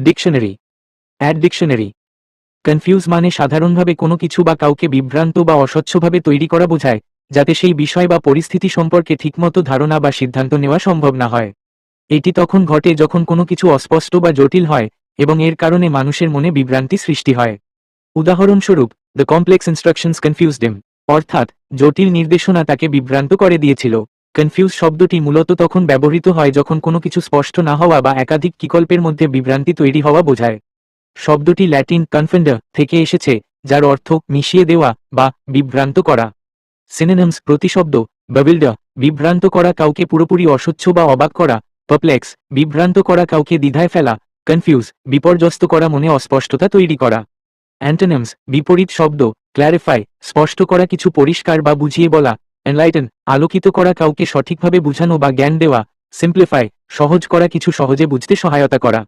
Dictionary add dictionary confuse মানে সাধারণভাবে কোনো কিছু বা কাউকে বিভ্রান্ত বা অস্বচ্ছভাবে তৈরি করা বোঝায়, যাতে সেই বিষয় বা পরিস্থিতি সম্পর্কে ঠিকমতো ধারণা বা সিদ্ধান্ত নেওয়া সম্ভব না হয়। এটি তখন ঘটে যখন কোনো কিছু অস্পষ্ট বা জটিল হয়, এবং এর কারণে মানুষের মনে বিভ্রান্তি সৃষ্টি হয়। উদাহরণস্বরূপ the complex instructions confuse them অর্থাৎ, জটিল নির্দেশনা তাকে বিভ্রান্ত করে দিয়েছিল। কনফিউজ শব্দটি মূলত তখন ব্যবহৃত হয় যখন কোনো কিছু স্পষ্ট না হওয়া বা একাধিক বিকল্পের মধ্যে বিভ্রান্তি তৈরি হওয়া বোঝায়। শব্দটি ল্যাটিন কনফেন্ডার থেকে এসেছে, যার অর্থ মিশিয়ে দেওয়া বা বিভ্রান্ত করা। সিনেনমস প্রতিশব্দ বাবিল্ডার বিভ্রান্ত করা কাউকে পুরোপুরি অস্বচ্ছ বা অবাক করা। পারপ্লেক্স বিভ্রান্ত করা কাউকে দ্বিধায় ফেলা। কনফিউজ বিপর্যস্ত করা মনে অস্পষ্টতা তৈরি করা। অ্যান্টোনিমস বিপরীত শব্দ ক্ল্যারিফাই স্পষ্ট করা কিছু পরিষ্কার বা বুঝিয়ে বলা। এনলাইটেন আলোকিত করা কাউকে সঠিকভাবে বুঝানো বা জ্ঞান দেওয়া সিম্পলিফাই সহজ করা কিছু সহজে বুঝতে সহায়তা করা।